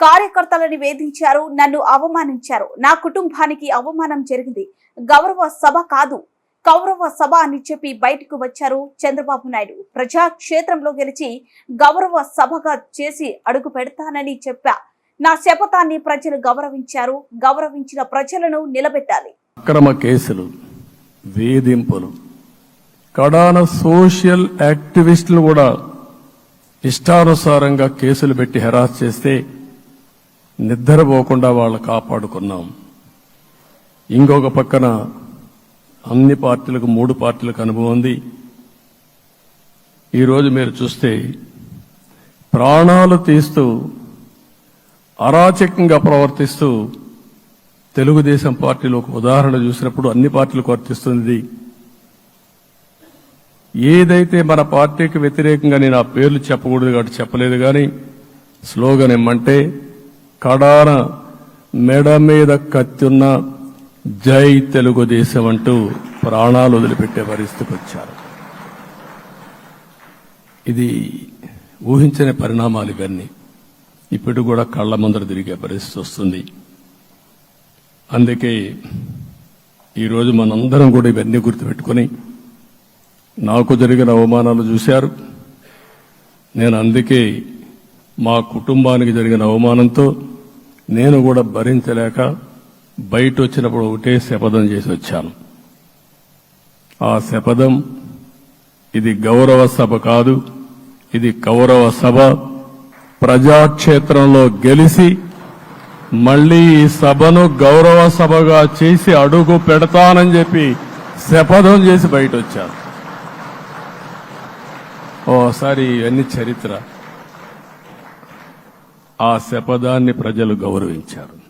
కార్యకర్తలని వేధించారు నన్ను అవమానించారు. నా కుటుంబానికి అవమానం జరిగింది. గౌరవ సభ కాదు. కౌరవ సభ అని చెప్పి బయటకు వచ్చారు చంద్రబాబు నాయుడు. ప్రజాక్షేత్రంలో గెలిచి గౌరవ సభగా చేసి అడుగు పెడతానని చెప్పా. నా శపథాన్ని ప్రజలు గౌరవించారు. గౌరవించిన ప్రజలను నిలబెట్టాలి. అక్రమ కేసులు వేధింపులు కడాన సోషల్ యాక్టివిస్టులు కూడా ఇష్టానుసారంగా కేసులు పెట్టి హెరాస్ చేస్తే నిద్రపోకుండా వాళ్ళు కాపాడుకున్నాం. ఇంకొక పక్కన అన్ని పార్టీలకు మూడు పార్టీలకు అనుభవం ఉంది. ఈరోజు మీరు చూస్తే ప్రాణాలు తీస్తూ అరాచకంగా ప్రవర్తిస్తూ తెలుగుదేశం పార్టీలో ఒక ఉదాహరణ చూసినప్పుడు అన్ని పార్టీలకు వర్తిస్తుంది. ఏదైతే మన పార్టీకి వ్యతిరేకంగా నేను ఆ పేర్లు చెప్పకూడదు కాబట్టి చెప్పలేదు కానీ స్లోగన్ ఏమంటే కడాన మెడ మీద కత్తున్న జై తెలుగుదేశం అంటూ ప్రాణాలు వదిలిపెట్టే పరిస్థితికి వచ్చారు. ఇది ఊహించని పరిణామాలు ఇవన్నీ. ఇప్పుడు కూడా కళ్ళ ముందర తిరిగే పరిస్థితి వస్తుంది. అందుకే ఈరోజు మనందరం కూడా ఇవన్నీ గుర్తుపెట్టుకొని నాకు జరిగిన అవమానాలు చూశారు. నేను అందుకే మా కుటుంబానికి జరిగిన అవమానంతో నేను కూడా భరించలేక బయట వచ్చినప్పుడు ఒకటే శపథం చేసి వచ్చాను. ఆ శపథం ఇది గౌరవ సభ కాదు ఇది కౌరవ సభ. ప్రజాక్షేత్రంలో గెలిచి మళ్ళీ ఈ సభను గౌరవ సభగా చేసి అడుగు పెడతానని చెప్పి శపథం చేసి బయట వచ్చాను ఓసారి ఇవన్నీ చరిత్ర. ఆ శపథాన్ని ప్రజలు గౌరవించారు.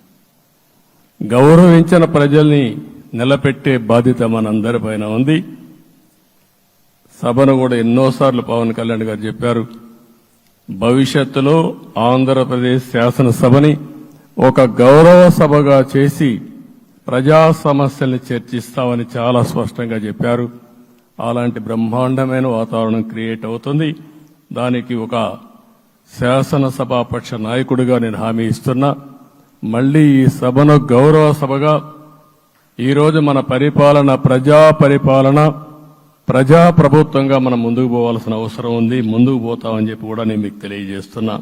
గౌరవించిన ప్రజల్ని నిలబెట్టే బాధ్యత మనందరిపైన ఉంది. సభను కూడా ఎన్నోసార్లు పవన్ కళ్యాణ్ గారు చెప్పారు. భవిష్యత్తులో ఆంధ్రప్రదేశ్ శాసనసభని ఒక గౌరవ సభగా చేసి ప్రజా సమస్యల్ని చర్చిస్తామని చాలా స్పష్టంగా చెప్పారు. అలాంటి బ్రహ్మాండమైన వాతావరణం క్రియేట్ అవుతుంది. దానికి ఒక శాసనసభాపక్ష నాయకుడిగా నేను హామీ ఇస్తున్నా. మళ్ళీ ఈ సభను గౌరవ సభగా ఈరోజు మన పరిపాలన ప్రజా పరిపాలన ప్రజాప్రభుత్వంగా మనం ముందుకు పోవాల్సిన అవసరం ఉంది. ముందుకు పోతామని చెప్పి కూడా నేను మీకు తెలియజేస్తున్నా.